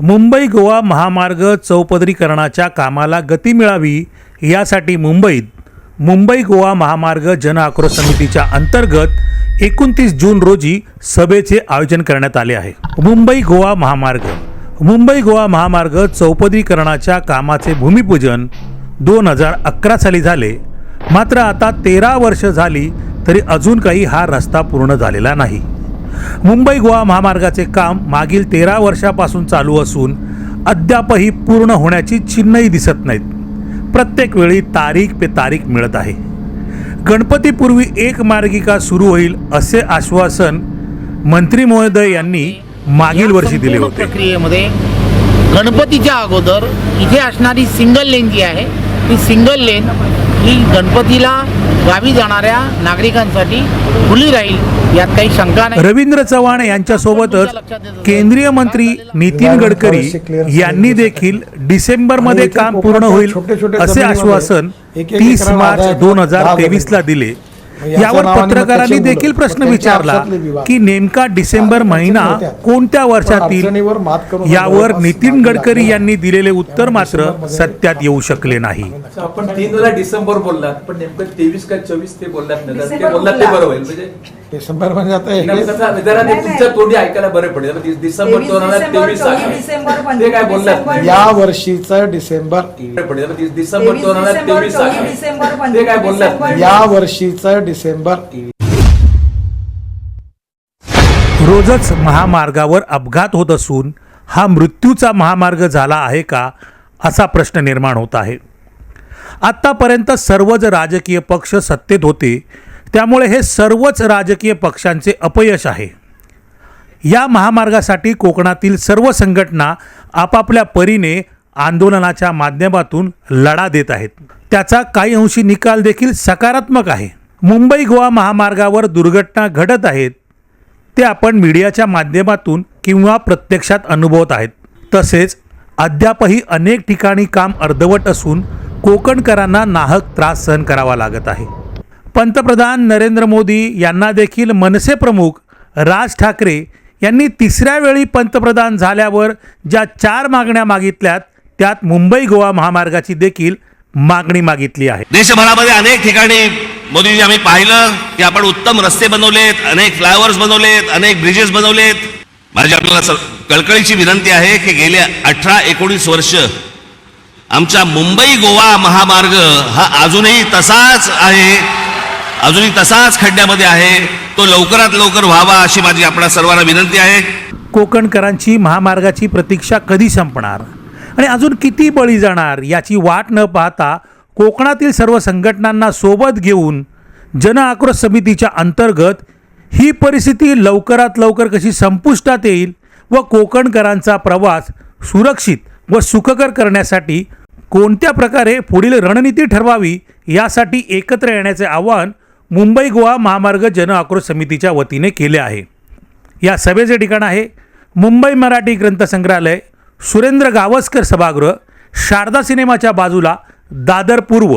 मुंबई गोवा महामार्ग चौपदरीकरणाच्या कामाला गती मिळावी यासाठी मुंबईत मुंबई गोवा महामार्ग जन आक्रोश समितीच्या अंतर्गत एकोणतीस जून रोजी सभेचे आयोजन करण्यात आले आहे. मुंबई गोवा महामार्ग मुंबई गोवा महामार्ग चौपदरीकरणाच्या कामाचे भूमिपूजन दोन हजार अकरा साली झाले. मात्र आता तेरा वर्ष झाली तरी अजून काही हा रस्ता पूर्ण झालेला नाही. मुंबई गोवा महामार्गाचे काम मागील तेरा वर्षापासून चालू असून अद्यापही पूर्ण होण्याची चिन्हही दिसत नाहीत. प्रत्येक वेळी तारीख पे तारीख मिळत आहे. गणपतीपूर्वी एक मार्गिका सुरू होईल असे आश्वासन मंत्री महोदय यांनी मागील वर्षी दिले होते. प्रक्रियेमध्ये गणपतीच्या अगोदर इथे असणारी सिंगल लेन जी आहे ती सिंगल लेन ही गणपतीला गावी जाणाऱ्या नागरिकांसाठी खुली राहील यात काही शंका नाही. रवींद्र चव्हाण यांच्यासोबतच केंद्रीय मंत्री नितीन गडकरी यांनी देखील डिसेंबरमध्ये काम पूर्ण होईल असे आश्वासन तीस मार्च दोन हजार तेवीस ला दिले. यावर पत्रकारांनी देखील प्रश्न विचारला की नेमका डिसेंबर महिना कोणत्या वर्षातील यावर नितीन गडकरी यांनी दिलेले उत्तर मात्र सत्यात येऊ शकले नाही. आपण तीन वेळा डिसेंबर बोललात पण नेमकं तेवीस का चोवीस ते बोललात नाही ते बोललात ते बरं होईल म्हणजे डिसेंबर म्हणजे आता हे- जरा ते तुमच्या तोंडी ऐकायला बरं पडेल. डिसेंबर दोन हजार तेवीस आहे ते काय बोललात? नाही. या वर्षीचा डिसेंबर. बरं पडेल. डिसेंबर दोन हजार तेवीस आहे ते काय बोललात? नाही. या वर्षीचा डिसेंबर. रोजच महामार्गावर अपघात होत असून हा मृत्यूचा महामार्ग झाला आहे का असा प्रश्न निर्माण होत आहे. आत्तापर्यंत सर्वच राजकीय पक्ष सत्तेत होते त्यामुळे हे सर्वच राजकीय पक्षांचे अपयश आहे. या महामार्गासाठी कोकणातील सर्व संघटना आपापल्या परीने आंदोलनाच्या माध्यमातून लढा देत आहेत. त्याचा काही अंशी निकाल देखील सकारात्मक आहे. मुंबई गोवा महामार्गावर दुर्घटना घडत आहेत ते आपण मीडियाच्या माध्यमातून किंवा प्रत्यक्षात अनुभवत आहेत. तसेच अद्यापही अनेक ठिकाणी काम अर्धवट असून कोकणकरांना नाहक त्रास सहन करावा लागत आहे. पंतप्रधान नरेंद्र मोदी यांना देखील मनसे प्रमुख राज ठाकरे यांनी तिसऱ्या वेळी पंतप्रधान झाल्यावर ज्या चार मागण्या मागितल्यात त्यात मुंबई गोवा महामार्गाची देखील मागणी मागितली आहे. देशभरामध्ये अनेक ठिकाणी मोदीजी आम्ही पाहिलं की आपण उत्तम रस्ते बनवलेत अनेक फ्लायओव्हर्स बनवलेत अनेक ब्रिजेस बनवलेत. माझी आपल्याला कळकळीची विनंती आहे की गेल्या अठरा एकोणीस वर्ष आमचा मुंबई गोवा महामार्ग हा अजूनही तसाच आहे. अजूनही तसाच खड्ड्यामध्ये आहे. तो लवकरात लवकर व्हावा अशी माझी आपल्या सर्वांना विनंती आहे. कोकणकरांची महामार्गाची प्रतीक्षा कधी संपणार? आणि अजून किती बळी जाणार? याची वाट न पाहता कोकणातील सर्व संघटनांना सोबत घेऊन जन आक्रोश समितीच्या अंतर्गत ही परिस्थिती लवकरात लवकर कशी संपुष्टात येईल व कोकणकरांचा प्रवास सुरक्षित व सुखकर करण्यासाठी कोणत्या प्रकारे पुढील रणनीती ठरवावी यासाठी एकत्र येण्याचे आवाहन मुंबई गोवा महामार्ग जन आक्रोश समितीच्या वतीने केले आहे. या सभेचे ठिकाण आहे मुंबई मराठी ग्रंथसंग्रहालय सुरेंद्र गावस्कर सभागृह शारदा सिनेमाच्या बाजूला दादर पूर्व.